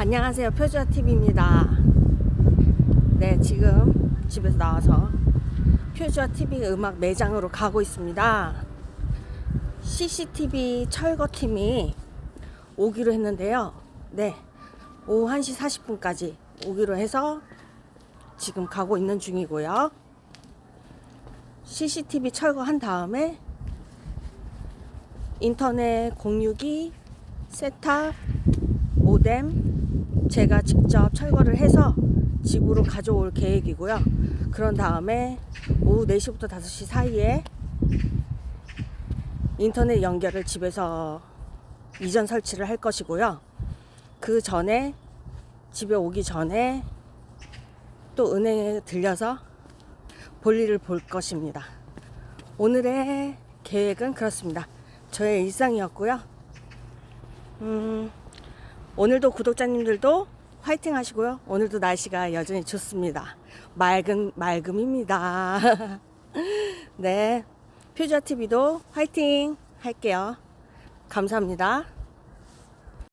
안녕하세요. 표주아 TV입니다. 네, 지금 집에서 나와서 표주아 TV 음악 매장으로 가고 있습니다. CCTV 철거팀이 오기로 했는데요. 네, 오후 1시 40분까지 오기로 해서 지금 가고 있는 중이고요. CCTV 철거한 다음에 인터넷 공유기, 세탑, 모뎀 제가 직접 철거를 해서 집으로 가져올 계획이고요. 그런 다음에 오후 4시부터 5시 사이에 인터넷 연결을 집에서 이전 설치를 할 것이고요. 그 전에 집에 오기 전에 또 은행에 들려서 볼일을 볼 것입니다. 오늘의 계획은 그렇습니다. 저의 일상이었고요. 음, 오늘도 구독자님들도 화이팅 하시고요. 오늘도 날씨가 여전히 좋습니다. 맑은, 맑음입니다. 네. 퓨저 TV도 화이팅 할게요. 감사합니다.